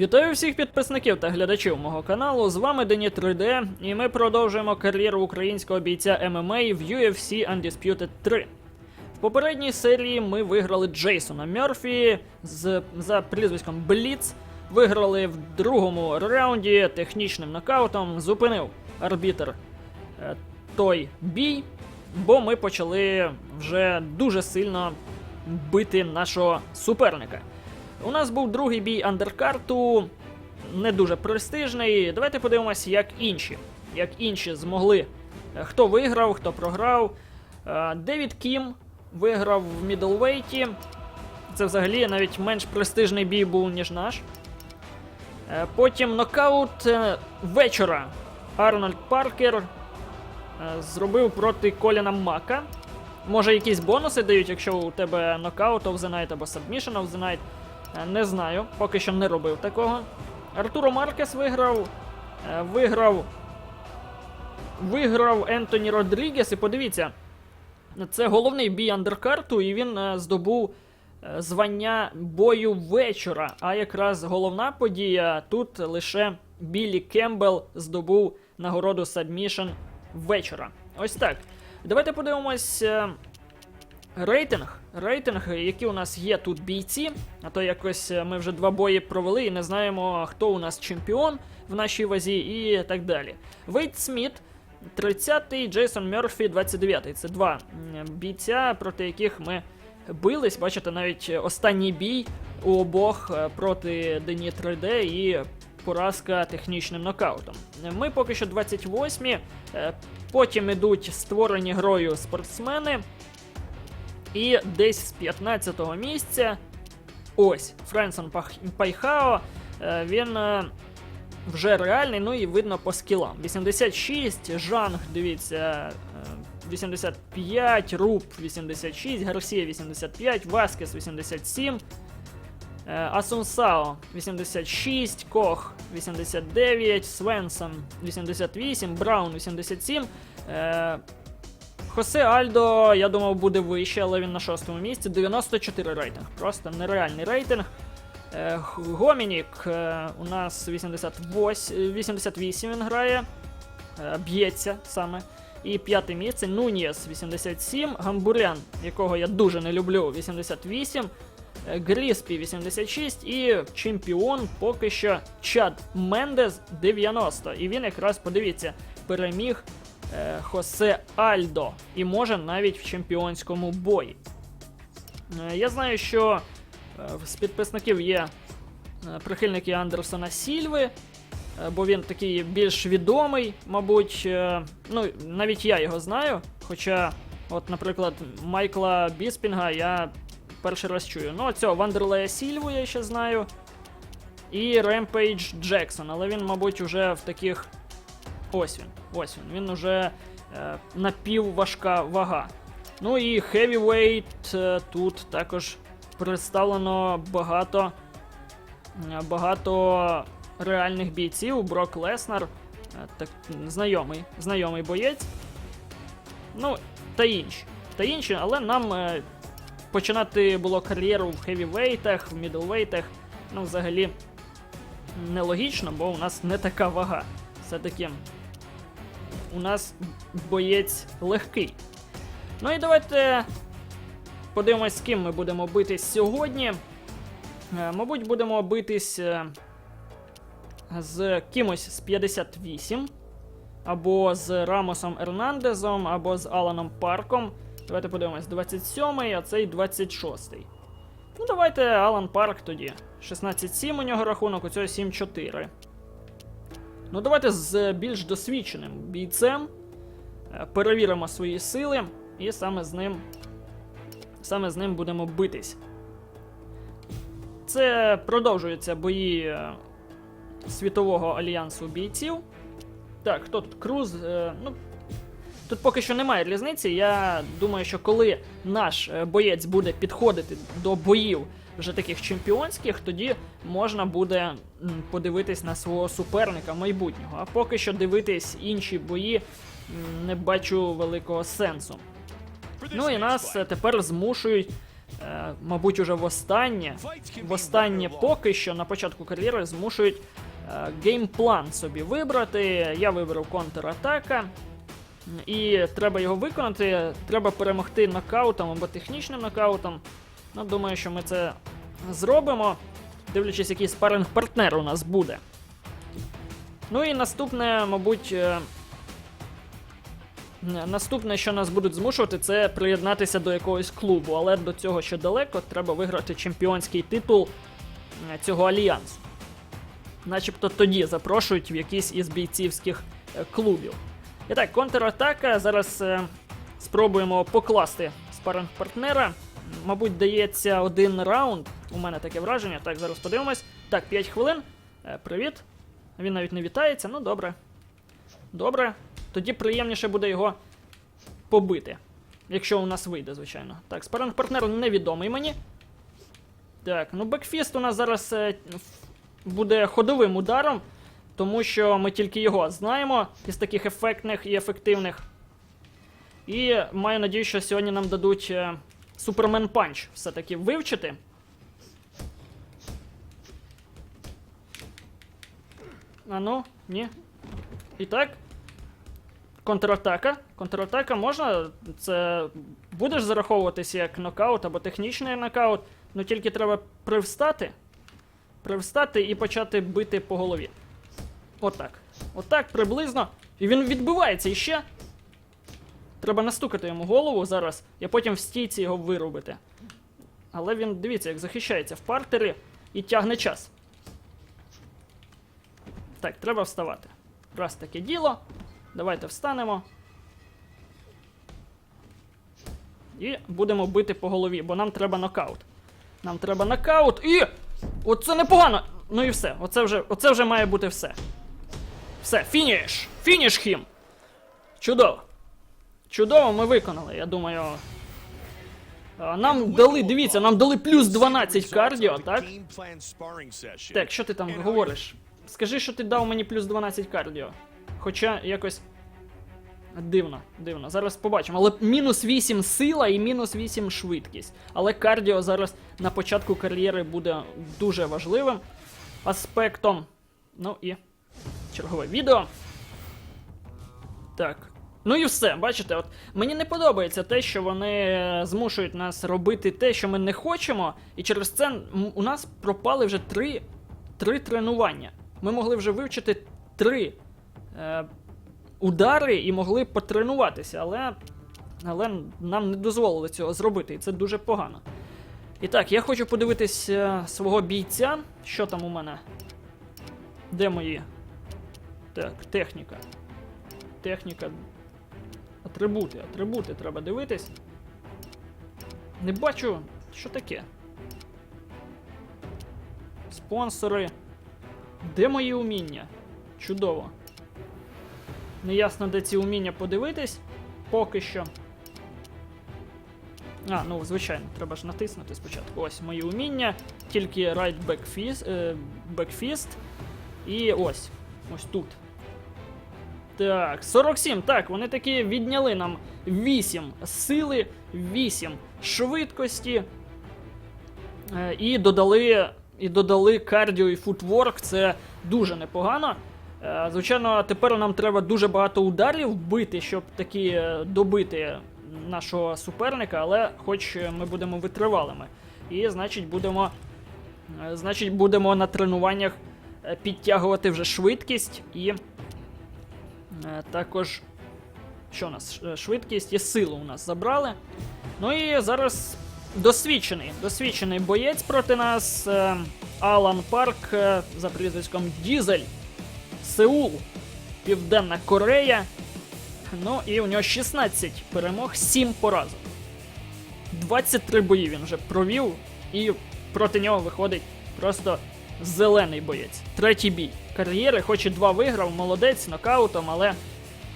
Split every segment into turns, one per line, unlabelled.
Вітаю всіх підписників та глядачів мого каналу. З вами Дені 3D, і ми продовжуємо кар'єру українського бійця ММА в UFC Undisputed 3. В попередній серії ми виграли Джейсона Мерфі з, за прізвиськом Бліц. Виграли в другому раунді технічним нокаутом, зупинив арбітр е, той бій, бо ми почали вже дуже сильно бити нашого суперника. У нас був другий бій андеркарту, не дуже престижний. Давайте подивимося, як інші. Як інші змогли. Е, Хто виграв, хто програв. Е, Девід Кім виграв в мідлвейті. Це взагалі навіть менш престижний бій був, ніж наш. Е, Потім нокаут вечора. Арнольд Паркер зробив проти Коліна Мака. Може, якісь бонуси дають, якщо у тебе нокаут of the night або submission of the night. Е, Не знаю, поки що не робив такого. Артуро Маркес виграв. е, Виграв. Виграв Ентоні Родрігес. І подивіться, це головний бій андеркарту, і він е, здобув звання бою вечора. А якраз головна подія тут лише Біллі Кембл здобув нагороду Submission вечора. Ось так. Давайте подивимось. Рейтинг, рейтинг, які у нас є тут бійці. А то якось е, ми вже два бої провели і не знаємо, хто у нас чемпіон в нашій вазі і так далі. Вейт Сміт, 30-й, Джейсон Мерфі, 29-й. Це два бійця, проти яких ми бились. Бачите, навіть е, останній бій у обох е, проти Дені 3D і поразка технічним нокаутом. Ми поки що 28-мі, е, потім ідуть створені грою спортсмени. І десь з 15-го місця. Ось, Френсон Пайхао. е, Він е, вже реальний, ну і видно по скілам. 86, Жанг, дивіться, е, 85, Руб 86, Гарсія 85, Васкес 87. е, Асунсао 86, Кох 89, Свенсон 88, Браун 87. Хосе Альдо, я думав, буде вище, але він на шостому місці. 94 рейтинг. Просто нереальний рейтинг. Е, Гомінік е, у нас 88, 88 він грає. Е, Б'ється саме. І п'яте місце Нуніес 87, Гамбурян, якого я дуже не люблю, 88. е, Гріспі 86 і чемпіон поки що Чад Мендес 90. І він якраз, подивіться, переміг Хосе Альдо і може навіть в чемпіонському бої. Е, я знаю, що е, з підписників є е, прихильники Андерсона Сільви, е, бо він такий більш відомий, мабуть. е, ну, навіть я його знаю. Хоча, от, наприклад, Майкла Біспінга я перший раз чую. Ну, цього Вандерлея Сільву я ще знаю. І Ремпейдж Джексон, але він, мабуть, уже в таких. Ось він. Ось він. Він уже е, напівважка вага. Ну і Heavyweight е, тут також представлено багато, е, багато реальних бійців. Брок Леснар, е, так, знайомий, знайомий боєць. Ну, та інші. Та інші, але нам е, починати було кар'єру в хевівейтах, в мідлвейтах, ну, взагалі нелогічно, бо у нас не така вага. Все-таки у нас боєць легкий. Ну і давайте подивимось, з ким ми будемо битись сьогодні. Е, Мабуть, будемо битись е, з кимось з 58, або з Рамосом Ернандезом, або з Аланом Парком. Давайте подивимось, 27-й, а цей 26-й. Ну, давайте Алан Парк тоді. 16-7 у нього рахунок, у цього 7-4. Ну, давайте з більш досвідченим бійцем е, перевіримо свої сили, і саме з ним. Саме з ним будемо битись. Це продовжуються бої е, світового альянсу бійців. Так, хто тут Круз? Е, ну, тут поки що немає різниці. Я думаю, що коли наш е, боєць буде підходити до боїв вже таких чемпіонських, тоді можна буде подивитись на свого суперника майбутнього. А поки що дивитись інші бої не бачу великого сенсу. Ну і нас е, тепер змушують е, мабуть, уже востаннє, востаннє поки що на початку кар'єри змушують е, геймплан собі вибрати. Я вибрав контратака. І треба його виконати. Треба перемогти нокаутом або технічним нокаутом. Ну, думаю, що ми це зробимо, дивлячись, який спаринг партнер у нас буде. Ну і наступне, мабуть. е, Наступне, що нас будуть змушувати, це приєднатися до якогось клубу, але до цього ще далеко, треба виграти чемпіонський титул е, цього альянсу. Начебто тоді запрошують в якийсь із бійцівських е, клубів. І так, контратака. Зараз спробуємо покласти спаринг партнера. Мабуть, дається один раунд. У мене таке враження. Так, зараз подивимось. Так, 5 хвилин. Е, привіт. Він навіть не вітається, ну добре. Добре. Тоді приємніше буде його побити. Якщо у нас вийде, звичайно. Так, спаринг партнер невідомий мені. Так, ну бекфіст у нас зараз е, буде ходовим ударом, тому що ми тільки його знаємо із таких ефектних і ефективних. І маю надію, що сьогодні нам дадуть е, Супермен Панч все-таки вивчити. А ну, ні. І так. Контратака. Контратака можна. Це будеш зараховуватися як нокаут або технічний нокаут. Ну тільки треба привстати. Привстати і почати бити по голові. Отак. Отак приблизно. І він відбивається іще. Треба настукати йому голову зараз, і потім в стійці його вирубити. Але він, дивіться, як захищається в партері і тягне час. Так, треба вставати. Раз таке діло. Давайте встанемо. І будемо бити по голові, бо нам треба нокаут. Нам треба нокаут і. Оце непогано! Ну і все. Оце вже, оце вже має бути все. Все, фініш! Фініш хім! Чудово! Чудово, ми виконали, я думаю. Нам дали, дивіться, нам дали плюс 12 кардіо, так? Так, що ти там говориш? Скажи, що ти дав мені плюс 12 кардіо. Хоча якось. Дивно, дивно. Зараз побачимо. Але мінус 8 сила і мінус 8 швидкість. Але кардіо зараз на початку кар'єри буде дуже важливим аспектом. Ну і чергове відео. Так. Ну і все, бачите, от мені не подобається те, що вони е, змушують нас робити те, що ми не хочемо, і через це у нас пропали вже три, три тренування. Ми могли вже вивчити три е, удари і могли потренуватися, але, але нам не дозволили цього зробити, і це дуже погано. І так, я хочу подивитись е, свого бійця. Що там у мене? Де мої? Так, техніка. Техніка. Атрибути, атрибути треба дивитись. Не бачу, що таке. Спонсори. Де мої уміння? Чудово. Неясно, де ці уміння подивитись. Поки що. А, ну, звичайно, треба ж натиснути спочатку. Ось мої уміння. Тільки right back fist, е, back fist. І ось. Ось тут. Так, 47. Так, вони таки відняли нам 8 сили, 8 швидкості. Е, і додали. І додали кардіо і футворк. Це дуже непогано. Е, Звичайно, тепер нам треба дуже багато ударів бити, щоб таки е, добити нашого суперника, але хоч ми будемо витривалими. І значить будемо. Значить, будемо на тренуваннях підтягувати вже швидкість і також. Що у нас? Швидкість і силу у нас забрали. Ну і зараз досвідчений. Досвідчений боєць проти нас. е, Алан Парк е, за прізвиськом Дізель. Сеул, Південна Корея. Ну і у нього 16 перемог, 7 поразок. 23 бої він вже провів, і проти нього виходить просто зелений боєць. Третій бій. Кар'єри, хоч і два виграв, молодець, нокаутом, але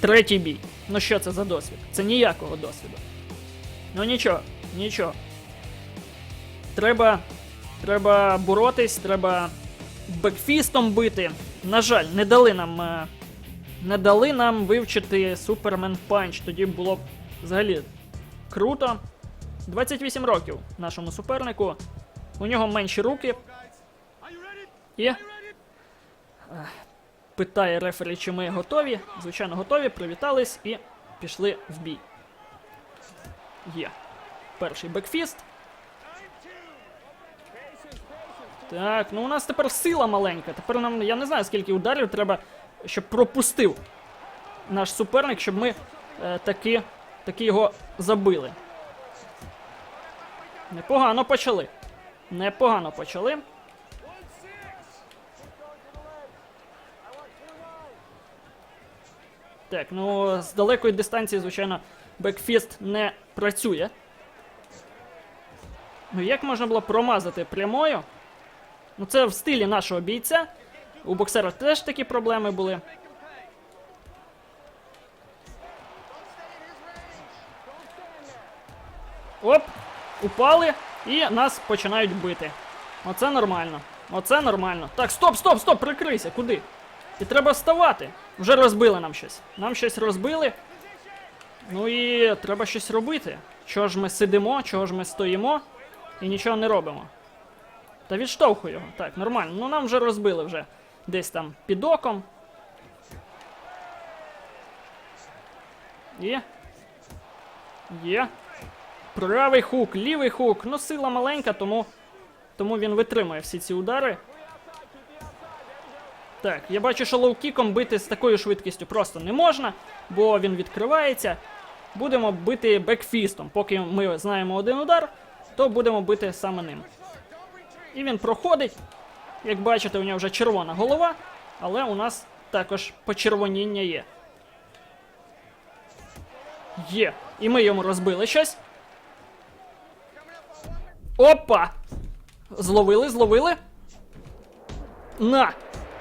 третій бій. Ну що це за досвід? Це ніякого досвіду. Ну нічого, нічого. Треба. Треба боротись, треба бекфістом бити. На жаль, не дали нам. е, Не дали нам вивчити Супермен Панч. Тоді було б взагалі круто. 28 років нашому супернику. У нього менші руки. І питає рефері, чи ми готові. Звичайно, готові, привітались і пішли в бій. Є. Перший бекфіст. Так, ну у нас тепер сила маленька. Тепер нам, я не знаю, скільки ударів треба, щоб пропустив наш суперник, щоб ми е, таки, таки його забили. Непогано почали. Непогано почали. Так, ну з далекої дистанції, звичайно, бекфіст не працює. Ну як можна було промазати прямою? Ну це в стилі нашого бійця. У боксера теж такі проблеми були. Оп! Упали і нас починають бити. Оце нормально. Оце нормально. Так, стоп, стоп, стоп, прикрийся, куди? І треба вставати. Вже розбили нам щось. Нам щось розбили. Ну і треба щось робити. Чого ж ми сидимо, чого ж ми стоїмо і нічого не робимо. Та відштовхуй його. Так, нормально. Ну нам вже розбили вже десь там під оком. Є. Є. Правий хук, лівий хук. Ну, сила маленька, тому, тому він витримує всі ці удари. Так, я бачу, що лоу-кіком бити з такою швидкістю просто не можна, бо він відкривається. Будемо бити бекфістом. Поки ми знаємо один удар, то будемо бити саме ним. І він проходить. Як бачите, у нього вже червона голова, але у нас також почервоніння є. Є. І ми йому розбили щось. Опа! Зловили, зловили. На!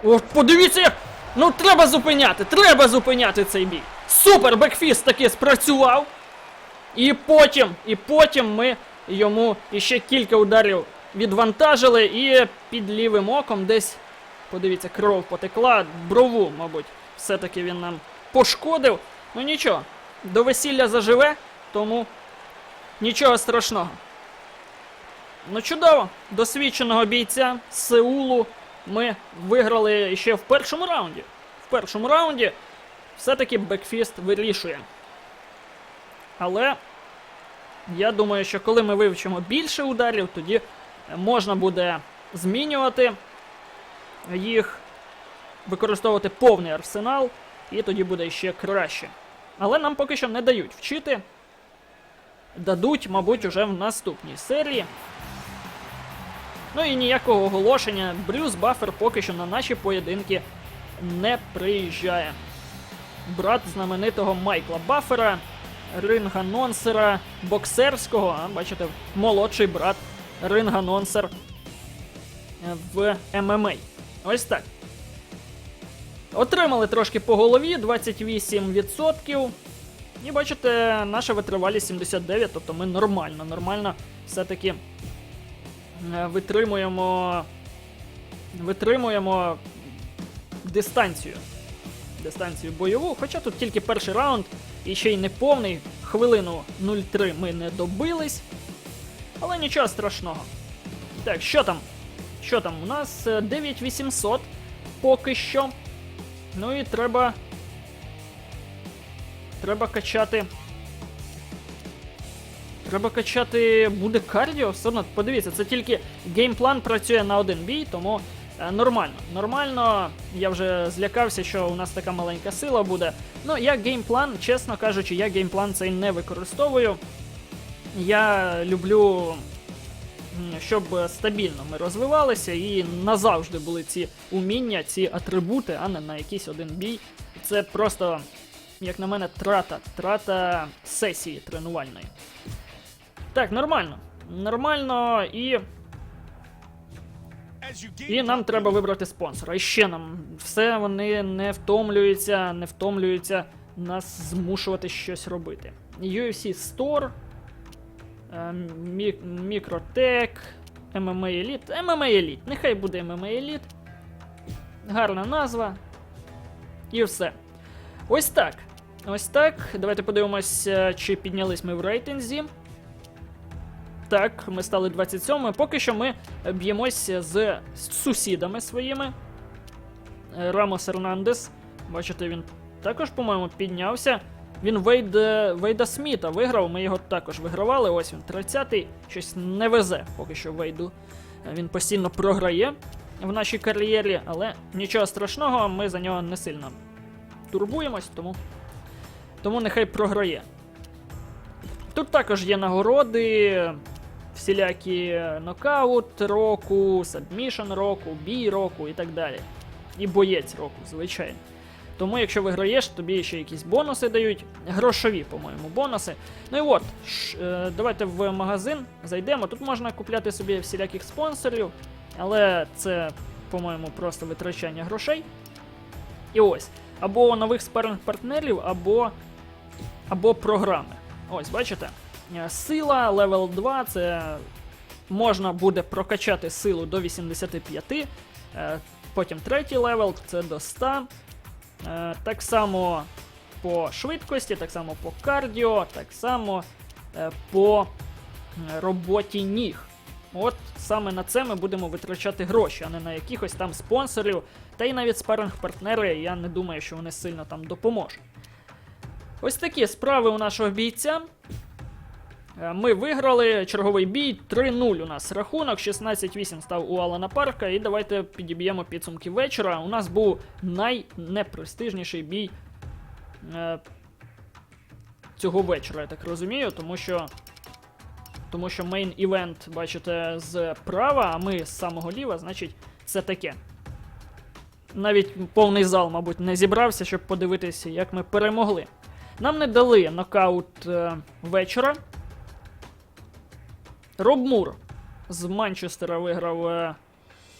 О, подивіться! як- Ну треба зупиняти! Треба зупиняти цей бій! Супер! Бекфіст таки спрацював! І потім, і потім ми йому іще кілька ударів відвантажили і під лівим оком десь, подивіться, кров потекла, брову, мабуть, все-таки він нам пошкодив. Ну нічого, до весілля заживе, тому нічого страшного. Ну чудово, досвідченого бійця з Сеулу ми виграли ще в першому раунді. В першому раунді все-таки Бекфіст вирішує. Але я думаю, що коли ми вивчимо більше ударів, тоді можна буде змінювати їх, використовувати повний арсенал, і тоді буде ще краще. Але нам поки що не дають вчити. Дадуть, мабуть, уже в наступній серії. Ну і ніякого оголошення. Брюс Баффер поки що на наші поєдинки не приїжджає. Брат знаменитого Майкла Баффера, ринганонсера боксерського, а бачите, молодший брат ринганонсер е, в ММА. Ось так. Отримали трошки по голові 28%. І бачите, наша витривалість 79, тобто ми нормально, нормально все-таки витримуємо. Витримуємо дистанцію. Дистанцію бойову. Хоча тут тільки перший раунд і ще й не повний. Хвилину 0-3 ми не добились. Але нічого страшного. Так, що там? Що там? У нас е, 9800 поки що. Ну і треба. Треба качати. Треба качати. Буде кардіо. Все одно, подивіться, це тільки геймплан працює на один бій, тому е, нормально. Нормально, я вже злякався, що у нас така маленька сила буде. Ну, я геймплан, чесно кажучи, я геймплан цей не використовую. Я люблю, щоб стабільно ми розвивалися і назавжди були ці уміння, ці атрибути, а не на якийсь один бій. Це просто, як на мене, трата. Трата сесії тренувальної. Так, нормально. Нормально і. І нам треба вибрати спонсора. І ще нам все вони не втомлюються, не втомлюються нас змушувати щось робити. UFC Store, е, Мікротек, MMA Elite. MMA Elite. Нехай буде MMA Elite. Гарна назва. І все. Ось так. Ось так. Давайте подивимось, е, чи піднялись ми в рейтинзі. Так, ми стали 27 Поки що ми б'ємося з сусідами своїми. Е, Рамос Ернандес. Бачите, він також, по-моєму, піднявся. Він Вейда, Вейда Сміта виграв, ми його також вигравали. Ось він 30-й. Щось не везе поки що Вейду. Е, Він постійно програє в нашій кар'єрі, але нічого страшного, ми за нього не сильно турбуємось, тому, тому нехай програє. Тут також є нагороди, всілякі нокаут року, сабмішн року, бій року і так далі. І боєць року, звичайно. Тому, якщо виграєш, тобі ще якісь бонуси дають, грошові, по-моєму, бонуси. Ну і от, е, давайте в магазин зайдемо. Тут можна купляти собі всіляких спонсорів, але це, по-моєму, просто витрачання грошей. І ось. Або нових спаринг партнерів, або, або програми. Ось, бачите? Е, Сила, левел 2, це можна буде прокачати силу до 85. е, Потім третій левел, це до 100. Е, Так само по швидкості, так само по кардіо, так само по роботі ніг. От саме на це ми будемо витрачати гроші, а не на якихось там спонсорів. Та й навіть спаринг-партнери, я не думаю, що вони сильно там допоможуть. Ось такі справи у нашого бійця. Е, Ми виграли черговий бій. 3-0 у нас рахунок, 16-8 став у Алана Парка. І давайте підіб'ємо підсумки вечора. У нас був найнепрестижніший бій е, цього вечора, я так розумію, тому що. Тому що мейн івент, бачите, зправа, а ми з самого ліва, значить, це таке. Навіть повний зал, мабуть, не зібрався, щоб подивитися, як ми перемогли. Нам не дали нокаут е, вечора. Роб Мур з Манчестера виграв е,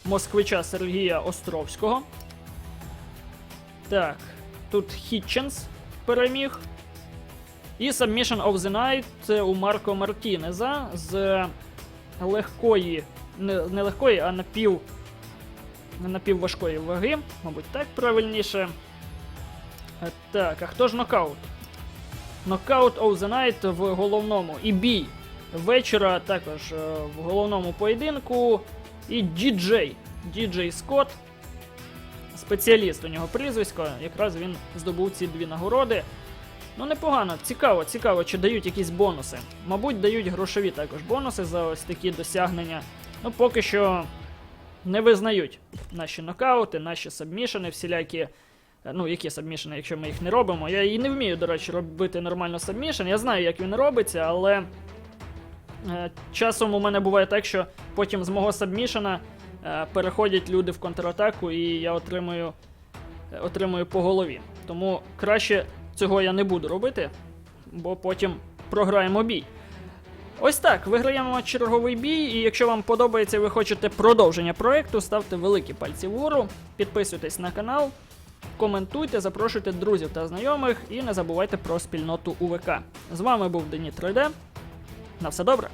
москвича Сергія Островського. Так, тут Хітченс переміг. І Submission of the Night у Марко Мартінеза з легкої, не, не легкої, а напів, напівважкої ваги. Мабуть, так правильніше. Е, Так, а хто ж нокаут? Нокаут of the Night в головному. І бій вечора також е, в головному поєдинку. І Діджей. Діджей Скотт. Спеціаліст у нього прізвисько. Якраз він здобув ці дві нагороди. Ну, непогано, цікаво, цікаво, чи дають якісь бонуси. Мабуть, дають грошові також бонуси за ось такі досягнення. Ну, поки що не визнають наші нокаути, наші сабмішени, всілякі. е, Ну, які сабмішени, якщо ми їх не робимо. Я і не вмію, до речі, робити нормально сабмішен. Я знаю, як він робиться, але часом у мене буває так, що потім з мого сабмішена е, переходять люди в контратаку, і я отримую, е, отримую по голові. Тому краще цього я не буду робити, бо потім програємо бій. Ось так, виграємо черговий бій, і якщо вам подобається і ви хочете продовження проекту, ставте великі пальці вгору, підписуйтесь на канал, коментуйте, запрошуйте друзів та знайомих і не забувайте про спільноту УВК. З вами був Дені 3D. На все добре.